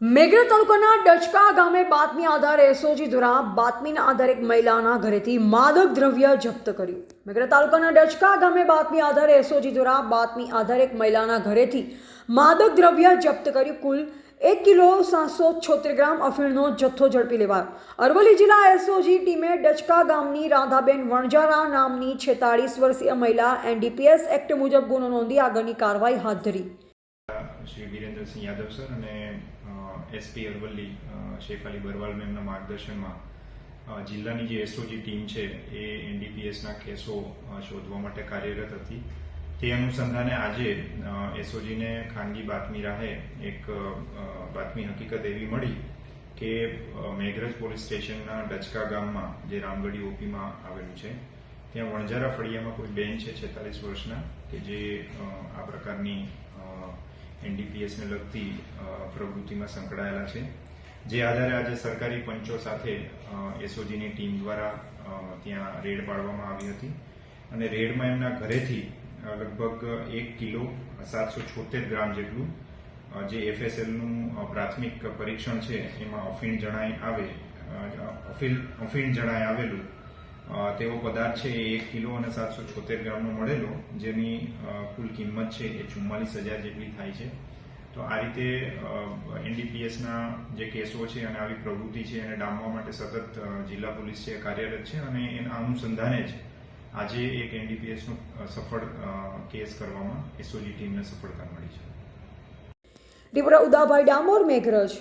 મેઘરજ તાલુકાના ડચકા ગામે બાતમી આધારે એસઓજી દ્વારા બાતમીના આધારે એક મહિલાના ઘરેથી માદક દ્રવ્ય જપ્ત કર્યું. મેઘરજ તાલુકાના ડચકા ગામે બાતમી આધારે એસઓજી દ્વારા બાતમી આધારે એક મહિલાના ઘરેથી માદક દ્રવ્ય જપ્ત કર્યું. કુલ એક કિલો સાતસો છોતેર ગ્રામ અફીણનો જથ્થો ઝડપી લેવાયો. અરવલ્લી જિલ્લા એસઓજી ટીમે ડચકા ગામની રાધાબેન વણજારા નામની છેતાળીસ વર્ષીય મહિલા એનડીપીએસ એક્ટ મુજબ ગુનો નોંધી આગળની કાર્યવાહી હાથ ધરી. શ્રી વિરેન્દ્રસિંહ યાદવ સર અને એસપી અરવલ્લી શેફ અલી બરવાલ મેમના માર્ગદર્શનમાં જિલ્લાની જે એસઓજી ટીમ છે એ એનડીપીએસના કેસો શોધવા માટે કાર્યરત હતી. તે અનુસંધાને આજે એસઓજીને ખાનગી બાતમી રાહે એક બાતમી હકીકત એવી મળી કે મેઘરજ પોલીસ સ્ટેશનના ડચકા ગામમાં જે રામગઢી ઓપીમાં આવેલું છે, ત્યાં વણઝારા ફળિયામાં કોઈ બેન છે છેતાલીસ વર્ષના કે જે આ પ્રકારની એનડીપીએસને લગતી પ્રવૃત્તિમાં સંકળાયેલા છે. જે આધારે આજે સરકારી પંચો સાથે એસઓજીની ટીમ દ્વારા ત્યાં રેડ પાડવામાં આવી હતી. અને રેડમાં એમના ઘરેથી લગભગ એક કિલો સાતસો છોતેર ગ્રામ જેટલું જે એફએસએલનું પ્રાથમિક પરીક્ષણ છે, એમાં અફીણ જણાય આવે અફીણ જણાય આવેલું તેવો પદાર્થ છે એ એક કિલો અને સાતસો છોતેર ગ્રામનો મળેલો, જેની કુલ કિંમત છે એ ચુમ્માલીસ હજાર જેટલી થાય છે. તો આ રીતે એનડીપીએસના જે કેસો છે અને આવી પ્રવૃત્તિ છે એને ડામવા માટે સતત જિલ્લા પોલીસ છે કાર્યરત છે અને એના અનુસંધાને જ આજે એક એનડીપીએસનો સફળ કેસ કરવામાં એસઓજી ટીમને સફળતા મળી છે. રિપોર્ટર ઉદાભાઈ ડામોર, મેઘરજ.